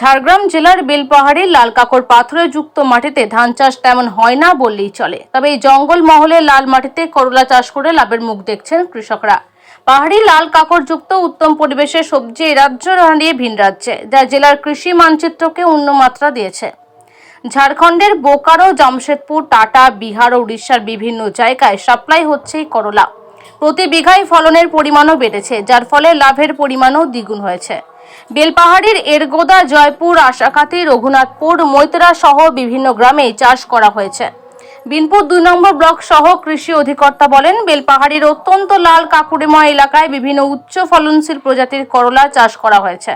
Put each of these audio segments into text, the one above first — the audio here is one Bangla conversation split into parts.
ঝাড়গ্রাম জেলার বেলপাহাড়ির লাল কাকর পাথরে যুক্ত মাটিতে ধান চাষ তেমন হয় না বললেই চলে। তবে এই জঙ্গল মহলে লাল মাটিতে করলা চাষ করে লাভের মুখ দেখছেন কৃষকরা। পাহাড়ি লাল কাকর যুক্ত উত্তম পরিবেশে সবজি রাজ্য হারিয়ে ভিন রাজ্যে, যা জেলার কৃষি মানচিত্রকে উন্নমাত্রা দিয়েছে। ঝাড়খণ্ডের বোকারো, জামশেদপুর, টাটা, বিহার ও উড়িষ্যার বিভিন্ন জায়গায় সাপ্লাই হচ্ছে এই করলা। প্রতি বিঘায় ফলনের পরিমাণও বেড়েছে, যার ফলে লাভের পরিমাণও দ্বিগুণ হয়েছে। বেলপাহাড়ির এরগোদা, জয়পুর আশাকাতি রঘুনাথপুর, মৈতরা সহ বিভিন্ন গ্রামে চাষ করা হয়েছে। বিনপুর দুই নম্বর ব্লক সহ কৃষি অধিকর্তা বলেন, বেলপাহাড়ির অত্যন্ত লাল কাকুরেময় এলাকায় বিভিন্ন উচ্চ ফলনশীল প্রজাতির করলা চাষ করা হয়েছে।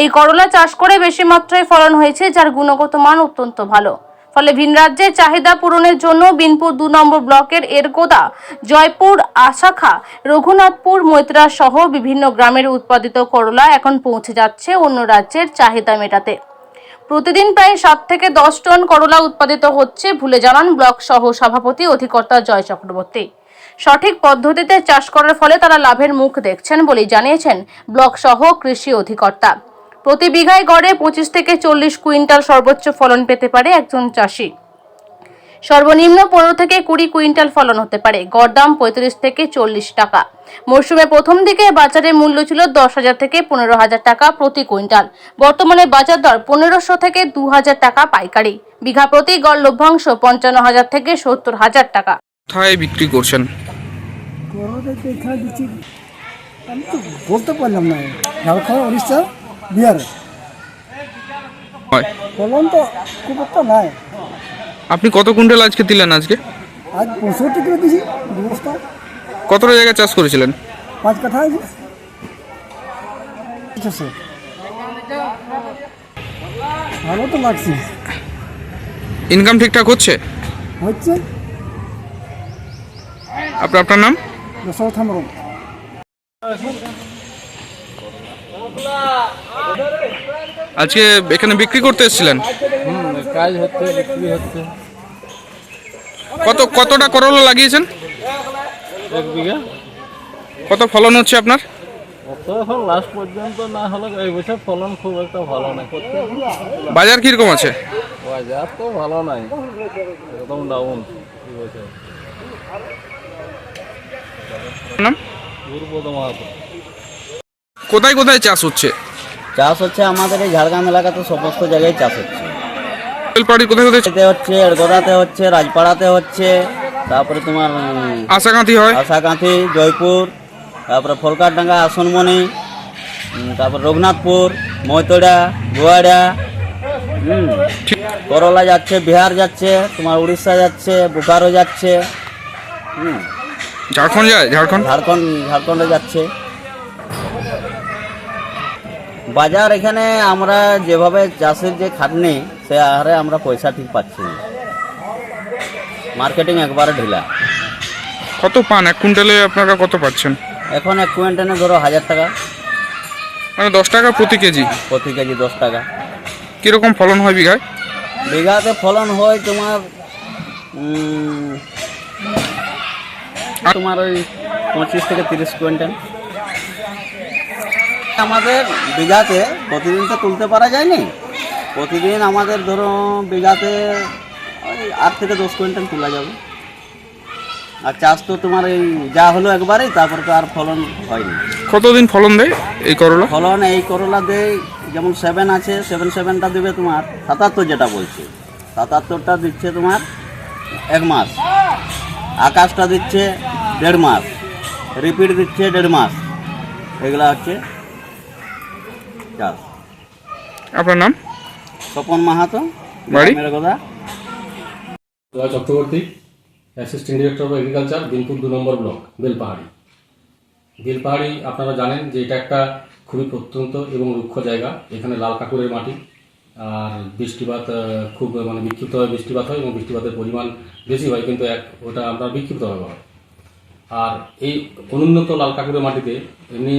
এই করলা চাষ করে বেশি মাত্রায় ফলন হয়েছে, যার গুণগত মান অত্যন্ত ভালো। ফলে ভিন রাজ্যের চাহিদা পূরণের জন্য বিনপুর দু নম্বর ব্লকের এরগোদা, জয়পুর আশাখা, রঘুনাথপুর মৈত্রা সহ বিভিন্ন গ্রামের উৎপাদিত করলা এখন পৌঁছে যাচ্ছে অন্য রাজ্যের চাহিদা মেটাতে। প্রতিদিন প্রায় সাত থেকে দশ টন করলা উৎপাদিত হচ্ছে। ভুলে জানান ব্লক সহ সভাপতি অধিকর্তা জয় চক্রবর্তী। সঠিক পদ্ধতিতে চাষ করার ফলে তারা লাভের মুখ দেখছেন বলেই জানিয়েছেন ব্লক সহ কৃষি অধিকর্তা। প্রতি বিঘায় গড়ে পঁচিশ থেকে চল্লিশ কুইন্টাল সর্বোচ্চ ফলন পেতে পারে একজন চাষি। সর্বনিম্ন পনেরো থেকে কুড়ি কুইন্টাল ফলন হতে পারে। গড় দাম পঁয়ত্রিশ থেকে চল্লিশ টাকা। মরশুমে প্রথম দিকে বাজারের মূল্য ছিল দশ হাজার থেকে পনেরো হাজার টাকা প্রতি কুইন্টাল। বর্তমানে বাজার দর পনেরোশো থেকে দু হাজার টাকা পাইকারি। বিঘা প্রতি গড় লভ্যাংশ পঞ্চান্ন হাজার থেকে সত্তর হাজার টাকা। কোথায় বিক্রি করছেন? আমি তো বলতে পারলাম না। ঝাড়খণ্ড উড়িষ্যা বিহার। ফলন তো খুব একটা নাই। আপনি কত কুইন্টাল আজকে দিলেন আজকে? আজ পঁয়ষট্টি কিলো দিয়েছি দু বস্তা। কতটা জায়গায় চাষ করেছিলেন? পাঁচ কাঠা আছে ছশো ভালো তো লাগছে। ইনকাম ঠিকঠাক হচ্ছে? হচ্ছে। আপনার আপনার নাম? দশরথ থামরম আজকে এখানে বিক্রি করতে এসেছিলেন? কাজ হচ্ছে বিক্রি হচ্ছে। কত কতটা করলা লাগিয়েছেন? এক বিঘা। কত ফলন হচ্ছে আপনার? অত এখন লাস্ট পর্যন্ত না হলে এই বছর ফলন খুব একটা ভালো করতে বাজার কীরকম আছে? বাজার তো ভালো নাই একদম ডাউন এই বছর। নাম? কোথায় কোথায় চাষ হচ্ছে? চাষ হচ্ছে আমাদের এই ঝাড়গ্রাম এলাকাতে সমস্ত জায়গায় চাষ হচ্ছে। বেলপাহাড়ি কোথায় কোথায়? এতে হচ্ছে এরগোদাতে হচ্ছে রাজপাড়াতে হচ্ছে তারপরে তোমার আশাকান্তি হয়? আশাকাঁথি জয়পুর তারপরে ফলকারডাঙ্গা আসনমণি তারপর রঘুনাথপুর মৈতড়া গোয়াড়া হুম করলা যাচ্ছে বিহার যাচ্ছে তোমার উড়িষ্যা যাচ্ছে বোকারো যাচ্ছে হুম। ঝাড়খণ্ড যায়? ঝাড়খণ্ড? ঝাড়খণ্ড ঝাড়খণ্ডে যাচ্ছে। বাজার এখানে আমরা যেভাবে চাষের যে খাটনি সে আহারে আমরা পয়সা ঠিক পাচ্ছি না। মার্কেটিং একবারে ঢিলা। কত পান? এক কুইন্টালে আপনারা কত পাচ্ছেন? এখন এক কুইন্টালে ধরো হাজার টাকা। মানে দশ টাকা প্রতি কেজি? প্রতি কেজি দশ টাকা। কীরকম ফলন হয় বিঘায়? বিঘাতে ফলন হয় তোমার তোমার ওই পঁচিশ থেকে তিরিশ কুইন্টাল। আমাদের বিঘাতে প্রতিদিন তো তুলতে পারা যায়নি? প্রতিদিন আমাদের ধরো বিঘাতে ওই আট থেকে দশ কুইন্টাল তোলা যাবে। আর চাষ তো তোমার এই যা হলো একবারেই তারপরে তো আর ফলন হয়নি। কতদিন ফলন দেয় এই করলা? ফলন এই করলা দেয় যেমন সেভেন আছে সেভেন সেভেনটা দেবে তোমার সাতাত্তর যেটা বলছে। সাতাত্তরটা দিচ্ছে তোমার এক মাস। আকাশটা দিচ্ছে দেড় মাস। রিপিট দিচ্ছে দেড় মাস। এগুলা হচ্ছে চাষ। আপনার নাম? স্বপন মাহাতো বাড়ি? মেরে কথা। Joy Chakraborty assistant director of agriculture Binpur দু নম্বর ব্লক বেলপাহাড়ি। বেলপাহাড়ি আপনারা জানেন যে এটা একটা খুবই প্রত্যন্ত এবং রুক্ষ জায়গা এখানে লাল কাকুরের মাটি আর বৃষ্টিপাত খুব মানে বিক্ষিপ্তভাবে বৃষ্টিপাত হয় এবং বৃষ্টিপাতের পরিমাণ বেশি হয় কিন্তু এক ওটা আমরা বিক্ষিপ্তভাবে হয়। আর এই অনুন্নত লাল কাকুরের মাটিতে এমনি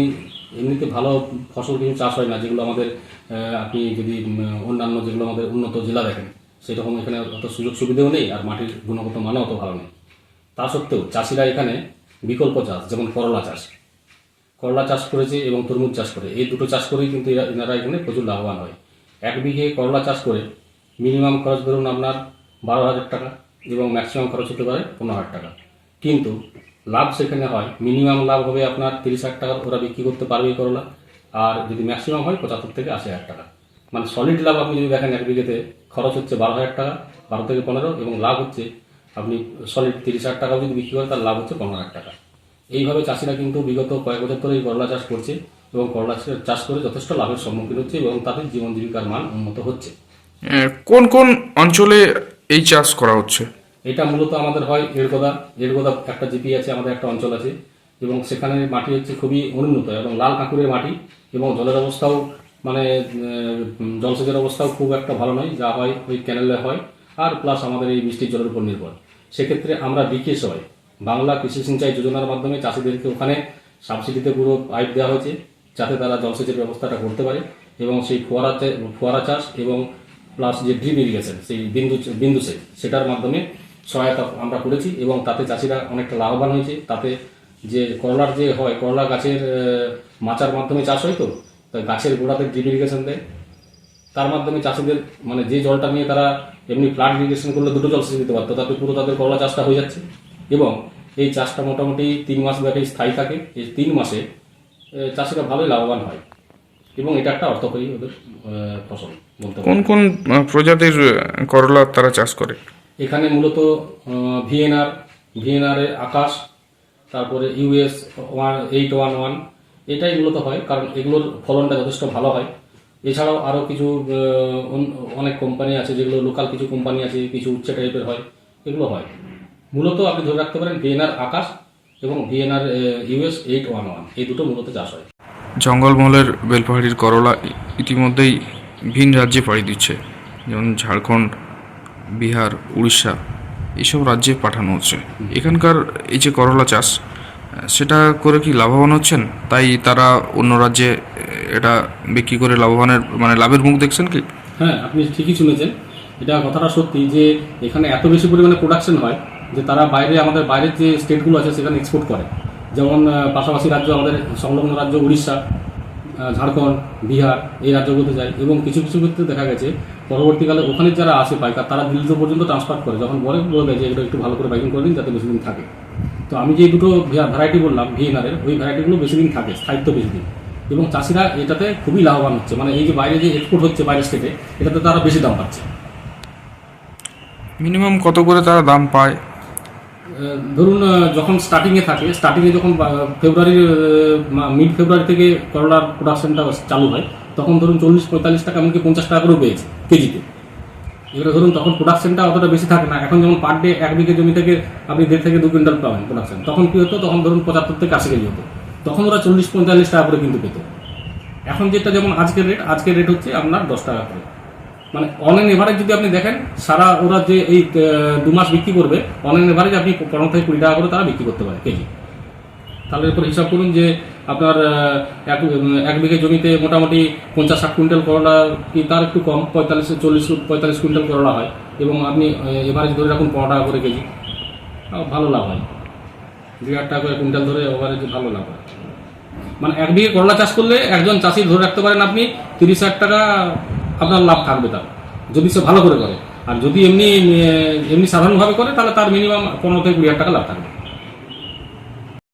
এমনিতে ভালো ফসল কিছু চাষ হয় না, যেগুলো আমাদের আপনি যদি অন্যান্য যেগুলো আমাদের উন্নত জেলা দেখেন, সেরকম এখানে অত সুযোগ সুবিধাও নেই আর মাটির গুণগত মানও অত ভালো নেই। তা সত্ত্বেও চাষিরা এখানে বিকল্প চাষ, যেমন করলা চাষ। করলা চাষ করেছে এবং তরমুজ চাষ করে। এই দুটো চাষ করেই কিন্তু এনারা এখানে প্রচুর লাভবান হয়। এক বিঘে করলা চাষ করে মিনিমাম খরচ ধরুন আপনার বারো হাজার টাকা এবং ম্যাক্সিমাম খরচ হতে পারে পনেরো হাজার টাকা। কিন্তু লাভ সেখানে হয়। মিনিমাম লাভ হবে আপনার তিরিশ হাজার টাকা, ওরা বিক্রি করতে পারবে করলা। আর যদি ম্যাক্সিমাম হয়, পঁচাত্তর থেকে আশি হাজার টাকা। মানে সলিড লাভ আপনি যদি দেখেন, এক বিঘেতে খরচ হচ্ছে বারো হাজার টাকা, বারো থেকে পনেরো, এবং লাভ হচ্ছে আপনি সলিড তিরিশ হাজার টাকাও যদি বিক্রি করেন, তার লাভ হচ্ছে পনেরো হাজার টাকা। এইভাবে চাষিরা কিন্তু বিগত কয়েক বছর ধরে এই করলা চাষ করছে, এবং করলা চাষ করে যথেষ্ট লাভের সম্মুখীন হচ্ছে, এবং তাদের জীবন জীবিকার মান উন্নত হচ্ছে। কোন কোন অঞ্চলে এই চাষ করা হচ্ছে? এটা মূলত আমাদের হয় এড়গোদা এড়গোদা একটা জিপি আছে, আমাদের একটা অঞ্চল আছে, এবং সেখানে মাটি হচ্ছে খুবই অনুন্নত এবং লাল কাঁকুরের মাটি, এবং জলের অবস্থাও মানে জলসেচের অবস্থাও খুব একটা ভালো নয়, যা হয় ওই ক্যানেলে হয়, আর প্লাস আমাদের এই বৃষ্টির জলের উপর নির্ভর। সেক্ষেত্রে আমরা বিকেশ হয়। বাংলা কৃষি সিঞ্চাই যোজনার মাধ্যমে চাষিদেরকে ওখানে সাবসিডিতে পুরো পাইপ দেওয়া হয়েছে, যাতে তারা জলসেচের ব্যবস্থাটা করতে পারে, এবং সেই ফোয়ারা ফোয়ারা চাষ এবং প্লাস যে ড্রিপ ইরিগেশন, সেই বিন্দু বিন্দু সেচ, সেটার মাধ্যমে সহায়তা আমরা করেছি এবং তাতে চাষিরা অনেকটা লাভবান হয়েছে। তাতে যে করলার যে হয়, করলা গাছের মাচার মাধ্যমে চাষ হয় তো গাছের গোড়াতে ড্রিপ ইরিগেশন দেয়। তার মাধ্যমে চাষিদের মানে যে জলটা নিয়ে তারা এমনি ফ্লাড ইরিগেশন করলে দুটো জল সেচ দিতে পারতো, তাতে পুরো তাদের করলা চাষটা হয়ে যাচ্ছে। এবং এই চাষটা মোটামুটি তিন মাস ব্যাপী স্থায়ী থাকে। এই তিন মাসে চাষিরা ভালোই লাভবান হয়। এবং এটা একটা অর্থকরী ওদের ফসল বলতে কোন কোন প্রজাতির করলা তারা চাষ করে? এখানে মূলত ভিএনআর ভিএনআর এর আকাশ, তারপরে US one eight one one এটাই মূলত হয়, কারণ এগুলোর ফলনটা যথেষ্ট ভালো হয়। এছাড়াও আরও কিছু অনেক কোম্পানি আছে যেগুলো লোকাল কিছু কোম্পানি আছে, কিছু উচ্চ টাইপের হয়, এগুলো হয়। মূলত আপনি ধরে রাখতে পারেন ভিএনআর আকাশ এবং VNR US eight one one এই দুটো মূলত চাষ হয়। জঙ্গলমহলের বেলপাহাড়ির করলা ইতিমধ্যেই ভিন রাজ্যে পাড়ি দিচ্ছে। যেমন ঝাড়খণ্ড বিহার, উড়িষ্যা এইসব রাজ্যে পাঠানো হচ্ছে। এখানকার এই যে করলা চাষ, সেটা করে কি লাভবান হচ্ছেন? তাই তারা অন্য রাজ্যে এটা বিক্রি করে লাভবানের মানে লাভের মুখ দেখছেন কি? হ্যাঁ আপনি ঠিকই শুনেছেন। এটা কথাটা সত্যি যে, এখানে এত বেশি পরিমাণে প্রোডাকশন হয় যে তারা বাইরে, আমাদের বাইরের যে স্টেটগুলো আছে, সেখানে এক্সপোর্ট করে। যেমন পাশাপাশি রাজ্য, আমাদের সংলগ্ন রাজ্য উড়িষ্যা। ঝাড়খণ্ড, বিহার এই রাজ্যগুলোতে যায় এবং কিছু কিছু ক্ষেত্রে দেখা গেছে পরবর্তীকালে ওখানে যারা আসে পাইকার, তারা দিল্লিতে পর্যন্ত ট্রান্সফার করে। যখন বলে বলে দেয় যে এগুলো একটু ভালো করে বাইকিং করে দিন, যাতে বেশি দিন থাকে। তো আমি যে দুটো ভ্যারাইটি বললাম ভিএনআরের ওই ভ্যারাইটিগুলো বেশি দিন থাকে, স্থায়িত্ব বেশি দিন। এবং চাষিরা এটাতে খুবই লাভবান হচ্ছে। মানে এই যে বাইরে যে এক্সপোর্ট হচ্ছে বাইরের স্টেটে এটাতে তারা বেশি দাম পাচ্ছে। মিনিমাম কত করে তারা দাম পায়? ধরুন যখন স্টার্টিংয়ে থাকে স্টার্টিংয়ে যখন ফেব্রুয়ারি মিড ফেব্রুয়ারি থেকে করলার প্রোডাকশনটা চালু হয়, তখন ধরুন চল্লিশ পঁয়তাল্লিশ টাকা, এমনকি পঞ্চাশ টাকা করেও পেয়েছে, কেজিতে। এবারে ধরুন, তখন প্রোডাকশনটা অতটা বেশি থাকে না, এখন যেমন পার ডে এক বিঘে জমি থেকে আপনি দেড় থেকে দু কুইন্টাল পাবেন প্রোডাকশন তখন কী হতো? তখন ধরুন পঁচাত্তর থেকে আশি কেজি হতো, তখন ওরা চল্লিশ পঁয়তাল্লিশ টাকা করে কিন্তু পেত। এখন যেটা যেমন আজকের রেট আজকের রেট হচ্ছে আপনার দশ টাকা করে। মানে অন এন এভারেজ যদি আপনি দেখেন, সারা ওরা যে এই দু মাস বিক্রি করবে অন এন এভারেজ আপনি পনেরো থেকে কুড়ি টাকা করে তারা বিক্রি করতে পারে কেজি। তাহলে এরপর হিসাব করুন যে আপনার এক এক বিঘে জমিতে মোটামুটি পঞ্চাশ ষাট কুইন্টাল করলা কি তার একটু কম, পঁয়তাল্লিশ, চল্লিশ, পঁয়তাল্লিশ কুইন্টাল করলা হয় এবং আপনি এভারেজ ধরে রাখুন পনেরো টাকা করে কেজি। ভালো লাভ হয়। দুই হাজার টাকা করে কুইন্টাল ধরে এভারেজ ভালো লাভ হয়। মানে এক বিঘে করলা চাষ করলে একজন চাষি ধরে রাখতে পারেন আপনি তিরিশ হাজার টাকা আপনার লাভ থাকবে তার। যদি সে ভালো করে করে। আর যদি এমনি এমনি সাধারণভাবে করে, তাহলে তার মিনিমাম পনেরো থেকে কুড়ি হাজার টাকা লাভ থাকবে।